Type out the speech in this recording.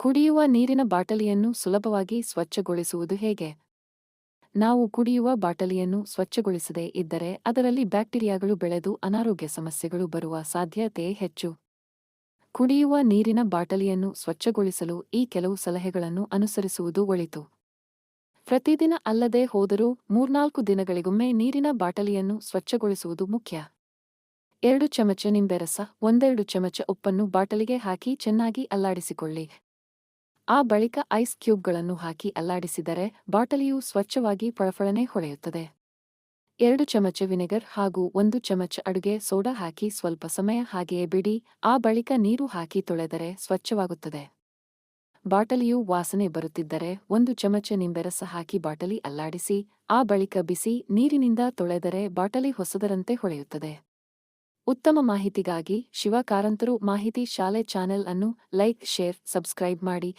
ಕುಡಿಯುವ ನೀರಿನ ಬಾಟಲಿಯನ್ನು ಸುಲಭವಾಗಿ ಸ್ವಚ್ಛಗೊಳಿಸುವುದು ಹೇಗೆ? ನಾವು ಕುಡಿಯುವ ಬಾಟಲಿಯನ್ನು ಸ್ವಚ್ಛಗೊಳಿಸದೇ ಇದ್ದರೆ ಅದರಲ್ಲಿ ಬ್ಯಾಕ್ಟೀರಿಯಾಗಳು ಬೆಳೆದು ಅನಾರೋಗ್ಯ ಸಮಸ್ಯೆಗಳು ಬರುವ ಸಾಧ್ಯತೆ ಹೆಚ್ಚು. ಕುಡಿಯುವ ನೀರಿನ ಬಾಟಲಿಯನ್ನು ಸ್ವಚ್ಛಗೊಳಿಸಲು ಈ ಕೆಲವು ಸಲಹೆಗಳನ್ನು ಅನುಸರಿಸುವುದು ಒಳಿತು. ಪ್ರತಿದಿನ ಅಲ್ಲದೆ ಹೋದರೂ ಮೂರ್ನಾಲ್ಕು ದಿನಗಳಿಗೊಮ್ಮೆ ನೀರಿನ ಬಾಟಲಿಯನ್ನು ಸ್ವಚ್ಛಗೊಳಿಸುವುದು ಮುಖ್ಯ. ಎರಡು ಚಮಚ ನಿಂಬೆರಸ ಒಂದೆರಡು ಚಮಚ ಉಪ್ಪನ್ನು ಬಾಟಲಿಗೆ ಹಾಕಿ ಚೆನ್ನಾಗಿ ಅಲ್ಲಾಡಿಸಿಕೊಳ್ಳಿ. ಆ ಬಳಿಕ ಐಸ್ ಕ್ಯೂಬ್ಗಳನ್ನು ಹಾಕಿ ಅಲ್ಲಾಡಿಸಿದರೆ ಬಾಟಲಿಯು ಸ್ವಚ್ಛವಾಗಿ ಫಳಫಳನೆ ಹೊಳೆಯುತ್ತದೆ. ಎರಡು ಚಮಚ ವಿನೆಗರ್ ಹಾಗೂ ಒಂದು ಚಮಚ ಅಡುಗೆ ಸೋಡಾ ಹಾಕಿ ಸ್ವಲ್ಪ ಸಮಯ ಹಾಗೆಯೇ ಬಿಡಿ, ಆ ಬಳಿಕ ನೀರು ಹಾಕಿ ತೊಳೆದರೆ ಸ್ವಚ್ಛವಾಗುತ್ತದೆ. ಬಾಟಲಿಯು ವಾಸನೆ ಬರುತ್ತಿದ್ದರೆ ಒಂದು ಚಮಚ ನಿಂಬೆರಸ ಹಾಕಿ ಬಾಟಲಿ ಅಲ್ಲಾಡಿಸಿ, ಆ ಬಳಿಕ ಬಿಸಿ ನೀರಿನಿಂದ ತೊಳೆದರೆ ಬಾಟಲಿ ಹೊಸದರಂತೆ ಹೊಳೆಯುತ್ತದೆ. ಉತ್ತಮ ಮಾಹಿತಿಗಾಗಿ ಶಿವಕಾರಂತರು ಮಾಹಿತಿ ಶಾಲೆ ಚಾನೆಲ್ ಅನ್ನು ಲೈಕ್, ಶೇರ್, ಸಬ್ಸ್ಕ್ರೈಬ್ ಮಾಡಿ.